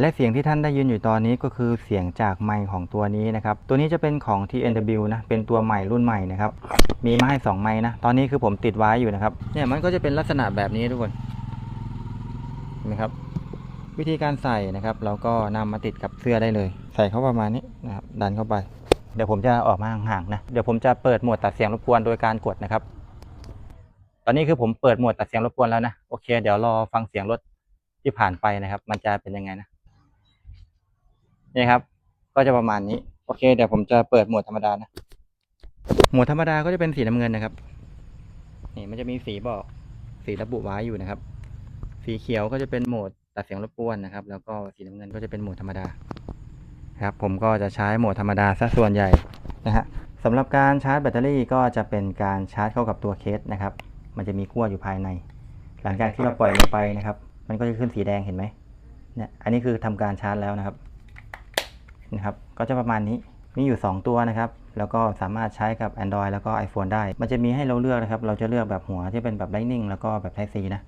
และเสียงที่ท่านได้ยินอยู่ตอนนี้ก็คือเสียงจากไมค์ของตัวนี้นะครับ ตัวนี้จะเป็นของ TNW นะ เป็นตัวใหม่รุ่นใหม่นะครับ มีมาให้2ไมค์นะ ตอนนี้คือผมติดไว้อยู่นะครับ เนี่ยมันก็จะเป็นลักษณะแบบนี้ทุกคนเห็นไหมครับ วิธีการใส่นะครับ เราก็นำมาติดกับเสื้อได้เลย ใส่เข้าประมาณนี้นะครับ ดันเข้าไป เดี๋ยวผมจะออกมาห่างๆนะ เดี๋ยวผมจะเปิดโหมดตัดเสียงรบกวนโดยการกดนะครับ ตอนนี้คือผมเปิดโหมดตัดเสียงรบกวนแล้วนะ โอเค เดี๋ยวรอฟังเสียงรถที่ผ่านไปนะครับ มันจะเป็นยังไงนะ นี่ครับ ก็จะประมาณนี้ โอเค เดี๋ยวผมจะเปิดโหมดธรรมดานะโหมดธรรมดาก็จะเป็นสีน้ำเงินนะครับ นี่มันจะมีสีบอก สีระบุไว้อยู่นะครับ สีเขียวก็จะเป็นโหมดตัดเสียงรบกวนนะครับ แล้วก็สีน้ำเงินก็จะเป็นโหมดธรรมดา ครับ ผมก็จะใช้โหมดธรรมดาซะส่วนใหญ่นะฮะสำหรับการชาร์จแบตเตอรี่ก็จะเป็นการชาร์จเข้ากับตัวเคสนะครับ มันจะมีขั้วอยู่ภายใน หลังจากที่เราปล่อยลงไปนะครับ มันก็จะขึ้นสีแดงเห็นไหมเนี่ย อันนี้คือทำการชาร์จแล้วนะครับ นะครับ ก็จะประมาณนี้ มีอยู่ 2 ตัวนะครับ แล้วก็สามารถใช้กับ Android แล้วก็ iPhone ได้ มันจะมีให้เราเลือกนะครับ เราจะเลือกแบบหัวที่เป็นแบบ Lightning แล้วก็แบบ Type C นะ